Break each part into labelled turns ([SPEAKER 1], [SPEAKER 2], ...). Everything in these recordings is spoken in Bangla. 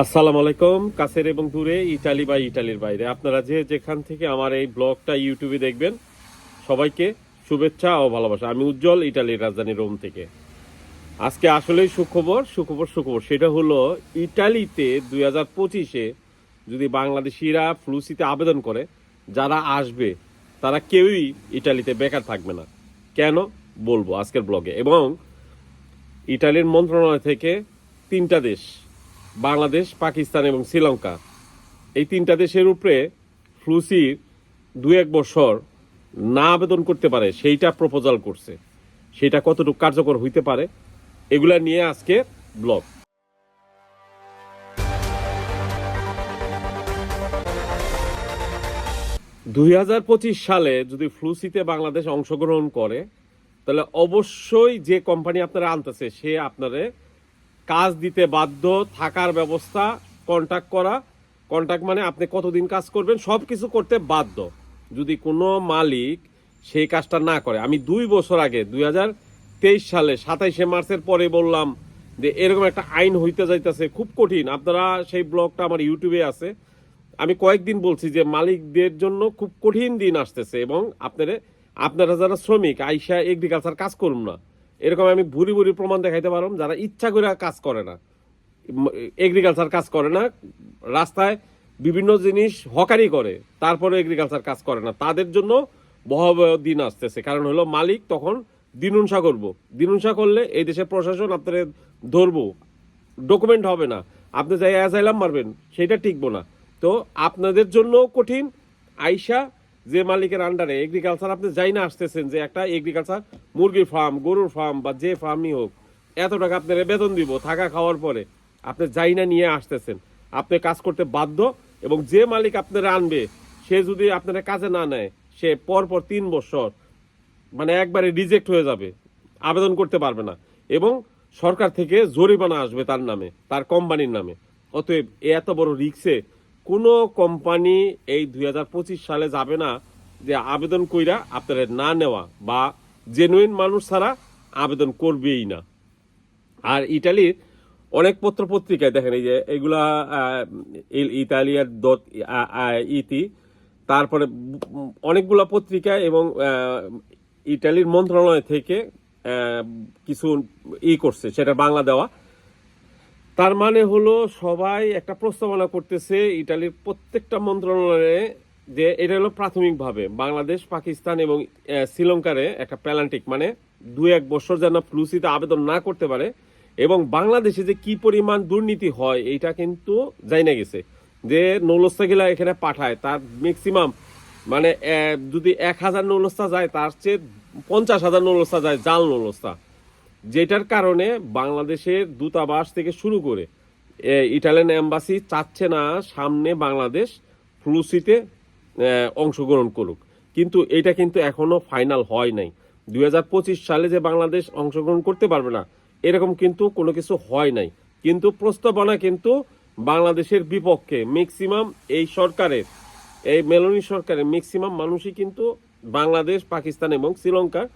[SPEAKER 1] আসসালামু আলাইকুম, কাছের এবং দূরে, ইটালি বা ইটালির বাইরে। আপনারা যে যেখান থেকে আমার এই ব্লগটা ইউটিউবে দেখবেন, সবাইকে শুভেচ্ছা ও ভালোবাসা। আমি উজ্জ্বল, ইটালির রাজধানী রোম থেকে। আজকে আসলেই সুখবর সুখবর সুখবর। সেটা হলো, ইটালিতে দুই হাজার পঁচিশে যদি বাংলাদেশিরা ফ্লুসিতে আবেদন করে, যারা আসবে, তারা কেউই ইটালিতে বেকার থাকবে না। কেন? বলব আজকের ব্লগে। এবং ইটালির মন্ত্রণালয় থেকে তিনটা দেশ বাংলাদেশ, পাকিস্তান এবং শ্রীলঙ্কা। এই তিনটা দেশের উপরে ফ্লুসির দু এক বছর না আবেদন করতে পারে, সেইটা প্রপোজাল করছে। সেটা কতটুকু কার্যকর হইতে পারে, এগুলা নিয়ে আজকে ব্লগ দুই হাজার পঁচিশ সালে যদি ফ্লুসিতে বাংলাদেশ অংশগ্রহণ করে, তাহলে অবশ্যই যে কোম্পানি আপনারা আনতেছে, সে আপনারে কাজ দিতে বাধ্য থাকার ব্যবস্থা কন্ট্যাক্ট করা। কন্ট্যাক্ট মানে আপনি কতদিন কাজ করবেন সব কিছু করতে বাধ্য। যদি কোনো মালিক সেই কাজটা না করে, আমি দুই বছর আগে, দুই সালে, সাতাইশে মার্চের পরে বললাম যে, এরকম একটা আইন হইতে যাইতেছে, খুব কঠিন। আপনারা সেই ব্লগটা আমার ইউটিউবে আছে। আমি কয়েকদিন বলছি যে, মালিকদের জন্য খুব কঠিন দিন আসতেছে এবং আপনারা আপনারা যারা শ্রমিক, আইসা এগ্রিকালচার কাজ করুন না। এরকম আমি ভুরি ভুরি প্রমাণ দেখাইতে পারলাম, যারা ইচ্ছা করে কাজ করে না। এগ্রিকালচার কাজ করে না, রাস্তায় বিভিন্ন জিনিস হকারি করে, তারপরে এগ্রিকালচার কাজ করে না। তাদের জন্য ভয়াবহ দিন আসতেছে। কারণ হলো মালিক তখন দিনুনসা করব। দিনুনসা করলে এই দেশের প্রশাসন আপনাদের ধরবো। ডকুমেন্ট হবে না। আপনি যাই অ্যাজাইলাম মারবেন, সেটা টিকবো না। তো আপনাদের জন্য কঠিন, আইসা যে মালিকের আন্ডারে এগ্রিকালচার আপনি যাই না আসতেছেন যে একটা এগ্রিকালচার মুরগির ফার্ম গরুর ফার্ম বা যে ফার্মই হোক, এত টাকা আপনার বেতন দিব, থাকা খাওয়ার পরে আপনি যাই না নিয়ে আসতেছেন। আপনি কাজ করতে বাধ্য এবং যে মালিক আপনারা আনবে, সে যদি আপনারা কাজে না নেয়, সে পর পর তিন বছর মানে একবারে রিজেক্ট হয়ে যাবে, আবেদন করতে পারবে না এবং সরকার থেকে জরিমানা আসবে তার নামে, তার কোম্পানির নামে। অতএব এত বড় রিক্সে কোনো কোম্পানি এই দুই হাজার পঁচিশ সালে যাবে না যে আবেদন কইরা আপনাদের না নেওয়া বা জেনুইন মানুষ ছাড়া আবেদন করবেই না। আর ইটালির অনেক পত্র পত্রিকায় দেখেন এই যে এগুলা ইতালিয়ার দত ইতি তারপরে অনেকগুলা পত্রিকা এবং ইটালির মন্ত্রণালয় থেকে কিছু ই করছে, সেটা বাংলা দেওয়া। তার মানে হলো সবাই একটা প্রস্তাবনা করতেছে ইটালির প্রত্যেকটা মন্ত্রণালয়ে যে এটা হলো প্রাথমিকভাবে বাংলাদেশ, পাকিস্তান এবং শ্রীলঙ্কারে একটা প্যালান্টিক মানে দু এক বছর যেন ফ্লুসিতে আবেদন না করতে পারে এবং বাংলাদেশে যে কি পরিমাণ দুর্নীতি হয় এইটা কিন্তু যাই না গেছে। যে নৌলস্তাগুলা এখানে পাঠায়, তার ম্যাক্সিমাম মানে যদি এক হাজার নৌলস্তা যায়, তার চেয়ে পঞ্চাশ হাজার নৌলস্তা যায় জাল নৌলস্তা। যেটার কারণে বাংলাদেশের দূতাবাস থেকে শুরু করে ইটালিয়ান এম্বাসি চাচ্ছে না সামনে বাংলাদেশ ফ্লুসিতে অংশগ্রহণ করুক। কিন্তু এটা কিন্তু এখনও ফাইনাল হয় নাই। দু হাজার পঁচিশ সালে যে বাংলাদেশ অংশগ্রহণ করতে পারবে না, এরকম কিন্তু কোনো কিছু হয় নাই। কিন্তু প্রস্তাবনা কিন্তু বাংলাদেশের বিপক্ষে ম্যাক্সিমাম এই সরকারের, এই মেলনি সরকারের ম্যাক্সিমাম মানুষই কিন্তু বাংলাদেশ, পাকিস্তান এবং শ্রীলঙ্কার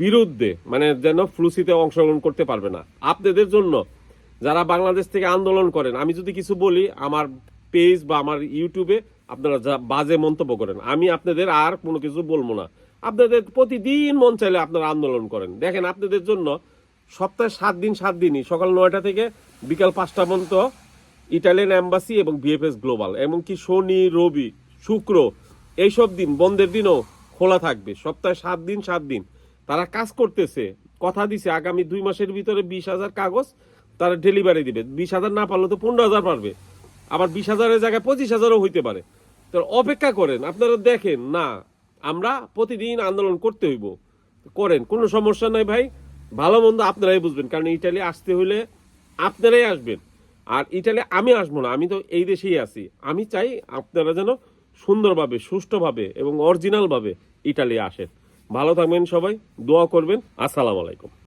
[SPEAKER 1] বিরুদ্ধে মানে যেন ফ্লুসিতে অংশগ্রহণ করতে পারবে না। আপনাদের জন্য, যারা বাংলাদেশ থেকে আন্দোলন করেন, আমি যদি কিছু বলি, আমার পেজ বা আমার ইউটিউবে আপনারা যা বাজে মন্তব্য করেন, আমি আপনাদের আর কোনো কিছু বলব না। আপনাদের প্রতিদিন মন চাইলে আপনারা আন্দোলন করেন। দেখেন, আপনাদের জন্য সপ্তাহে সাত দিন, সাত দিনই, সকাল নয়টা থেকে বিকাল পাঁচটা পর্যন্ত ইটালিয়ান অ্যাম্বাসি এবং বিএফএস গ্লোবাল, এমনকি শনি, রবি, শুক্র, এইসব দিন, বন্ধের দিনও খোলা থাকবে। সপ্তাহে সাত দিন সাত দিন। তারা কাজ করতেছে, কথা দিছে, আগামী দুই মাসের ভিতরে বিশ হাজার কাগজ তারা ডেলিভারি দিবে। বিশ হাজার না পারলে তো পনেরো হাজার পারবে। আবার বিশ হাজারের জায়গায় পঁচিশ হাজারও হইতে পারে। তো অপেক্ষা করেন, আপনারা দেখেন, না, আমরা প্রতিদিন আন্দোলন করতে হইব। করেন, কোনো সমস্যা নাই ভাই, ভালো মন্দ আপনারাই বুঝবেন, কারণ ইটালি আসতে হলে আপনারাই আসবেন। আর ইটালি আমি আসব না, আমি তো এই দেশেই আছি। আমি চাই আপনারা যেন সুন্দরভাবে, সুষ্ঠুভাবে এবং অরিজিনালভাবে ইটালি আসেন। ভালো থাকবেন সবাই দোয়া করবেন। আসসালামু আলাইকুম।